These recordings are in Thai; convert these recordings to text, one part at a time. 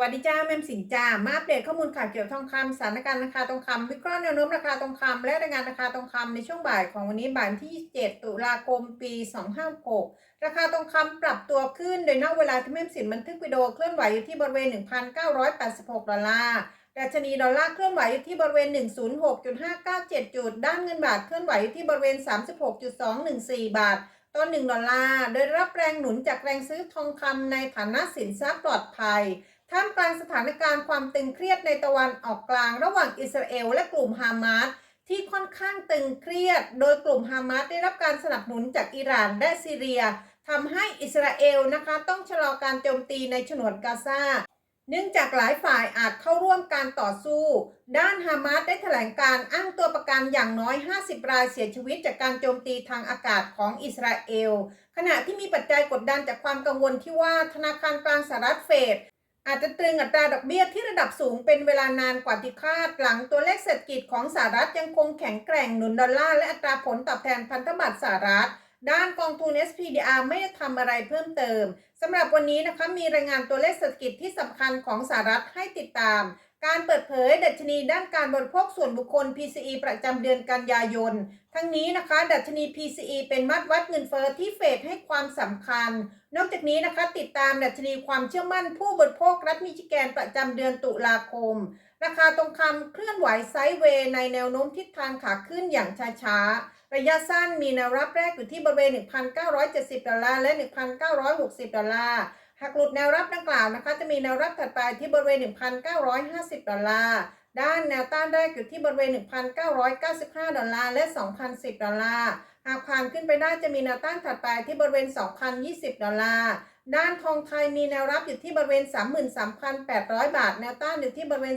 วัสดีจ้าแม่มสินจ้ามาอัปเดตข้อมูลข่าวเกี่ยวกับทองคำสถานการณ์ราคาทองคำวิเคราะห์แนวโน้มราคาทองคำและรายงานราคาทองคำในช่วงบ่ายของวันนี้บ่ายที่ 7 ตุลาคมปี 256 ราคาทองคำปรับตัวขึ้นโดยนอกเวลาที่แม่มสินบันทึกวิดีโอเคลื่อนไหวอยู่ที่บริเวณ 1,986 ดอลลาร์ดัชนีดอลลาร์เคลื่อนไหวอยู่ที่บริเวณ 106.597 จุด ด้านเงินบาทเคลื่อนไหวอยู่ที่บริเวณ 36.214 บาทต่อ1ดอลลาร์ โดยรับแรงหนุนจากแรงซื้อทองคำในฐานะสินทรัพย์ปลอดภัย ท่ามกลางสถานการณ์ความตึงเครียดในตะวันออกกลาง ระหว่างอิสราเอลและกลุ่มฮามาสที่ค่อนข้างตึงเครียด โดยกลุ่มฮามาสได้รับการสนับสนุนจากอิหร่านและซีเรียทำให้อิสราเอลนะคะต้องชะลอการโจมตีในฉนวนกาซาเนื่องจากหลายฝ่ายอาจเข้าร่วมการต่อสู้ ด้านฮามาสได้แถลงการอ้างตัวประกันอย่างน้อย 50 รายเสียชีวิตจากการโจมตีทางอากาศของอิสราเอล ขณะที่มีปัจจัยกดดันจากความกังวลที่ว่าธนาคารกลางสหรัฐเฟด อาจจะตรึงอัตราดอกเบี้ยที่ระดับสูงเป็นเวลานานกว่าที่คาดหลังตัวเลขเศรษฐกิจของสหรัฐยังคงแข็งแกร่งหนุนดอลลาร์และอัตราผลตอบแทนพันธบัตรสหรัฐ ด้านกองทุน SPDR ไม่ได้ทำอะไรเพิ่มเติมสำหรับวันนี้นะคะมีรายงานตัวเลขเศรษฐกิจที่สำคัญของสหรัฐให้ติดตาม การเปิดเผยดัชนีด้านการบริโภคส่วนบุคคล PCE ประจำเดือนกันยายน ทั้งนี้นะคะ ดัชนี PCE เป็นมัดวัดเงินเฟอ้อที่เฟดให้ความสำคัญ นอกจากนี้นะคะติดตามดัชนีความเชื่อมั่นผู้บริโภครัฐมิชิแกนประจำเดือนตุลาคม ราคาทองคำเคลื่อนไหวไซด์เวย์ในแนวโน้มทิศทางขาขึ้นอย่างช้าๆ ระยะสั้นมีแนวรับแรกอยู่ที่บริเวณ 1,970 ดอลลาร์และ 1,960 ดอลลาร์ หากหลุดแนวรับดังกล่าวนะคะ จะมีแนวรับถัดไปที่บริเวณ 1,950 ดอลลาร์ ด้านแนวต้านแรกอยู่ที่บริเวณ 1,995 ดอลลาร์ และ 2,010 ดอลลาร์ หากผ่านขึ้นไปได้จะมีแนวต้านถัดไปที่บริเวณ 2,020 ดอลลาร์ ด้านทองไทยมีแนวรับอยู่ที่บริเวณ 33,800 บาท แนวต้านอยู่ที่บริเวณ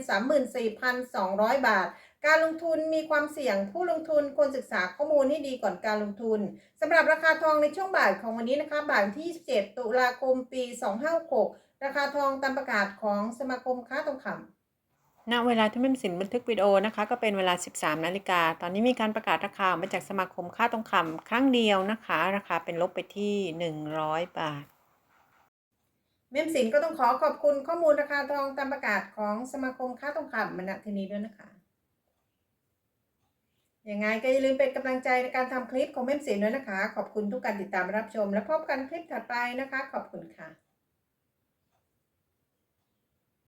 34,200 บาท การลงทุนมีความเสี่ยงผู้ลงทุนควรศึกษาข้อมูลให้ดีก่อนการลงทุนสำหรับราคาทองในช่วงบ่ายของวันนี้นะคะบ่ายวันที่ 27 ตุลาคมปี 256ราคาทองตามประกาศของสมาคมค้าทองคำณเวลาที่แม่มสินบันทึกวิดีโอนะคะก็เป็นเวลา 13 นาฬิกา ตอนนี้มีการประกาศราคาออกมาจากสมาคมค่าทองคำครั้งเดียวนะคะ ราคาเป็นลบไปที่ 100 บาทเมมสินก็ต้องขอขอบคุณข้อมูลราคาทองตามประกาศของสมาคมค้าทองคำมณทีนี้ด้วยนะคะ ยังไงก็อย่าลืมเป็นกำลังใจในการทำคลิปของเมมสินด้วยนะคะ ขอบคุณทุกการติดตามรับชม และพบกันคลิปถัดไปนะคะ ขอบคุณค่ะ